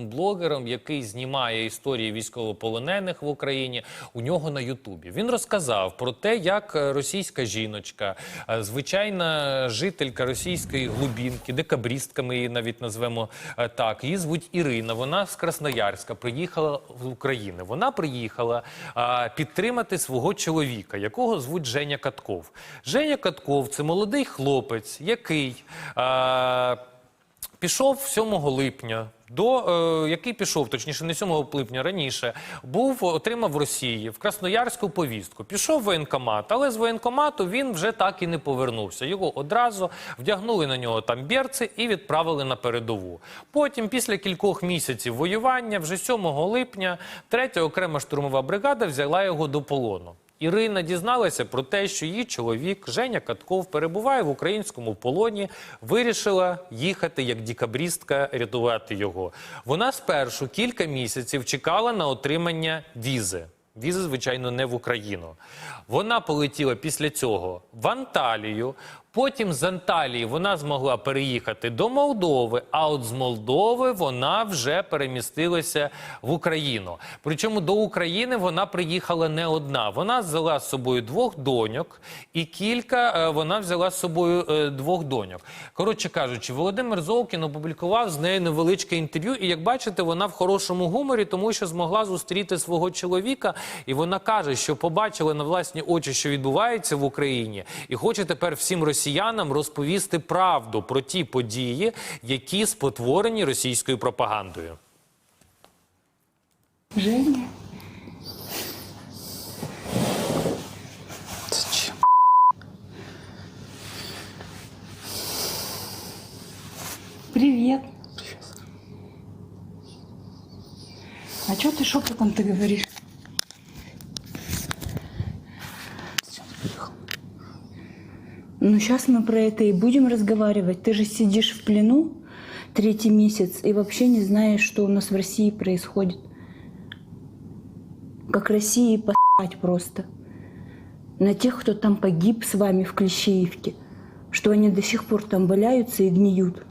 блогером, який знімає історії військовополонених в Україні у нього на Ютубі. Він розказав про те, як е, російська жіночка, е, звичайна жителька російської глубінки, декабристка, ми її навіть назвемо е, так. Її звуть Ірина. Вона з Красноярська приїхала в Україну. Вона приїхала підтримати свого чоловіка, якого звуть Женя Катков. Женя Катков це молодий хлопець, який. Пішов 7 липня. До е, який пішов, точніше, не 7 липня раніше, був отримав в Росії в Красноярську повістку. Пішов в воєнкомат, але з воєнкомату він вже так і не повернувся. Його одразу вдягнули на нього там берці і відправили на передову. Потім, після кількох місяців воювання, вже 7 липня, 3 окрема штурмова бригада взяла його до полону. Ірина дізналася про те, що її чоловік Женя Катков перебуває в українському полоні, вирішила їхати як дікабрістка рятувати його. Вона спершу кілька місяців чекала на отримання візи. Візи, звичайно, не в Україну. Вона полетіла після цього в Анталію. Потім з Анталії вона змогла переїхати до Молдови, а от з Молдови вона вже перемістилася в Україну. Причому до України вона приїхала не одна. Вона взяла з собою двох доньок, і кілька е, вона взяла з собою е, двох доньок. Коротше кажучи, Володимир Золкін опублікував з нею невеличке інтерв'ю. І як бачите, вона в хорошому гуморі, тому що змогла зустріти свого чоловіка. І вона каже, що побачила на власні очі, що відбувається в Україні, і хоче тепер всім росіянам розповісти правду про ті події, які спотворені російською пропагандою. Женя. Зачем? Привет. А что ты шепотом ты говоришь? Зачем ты приехал? Ну, сейчас мы про это и будем разговаривать. Ты же сидишь в плену третий месяц и вообще не знаешь, что у нас в России происходит. Как России посать просто. На тех, кто там погиб с вами в Клещеевке. Что они до сих пор там валяются и гниют.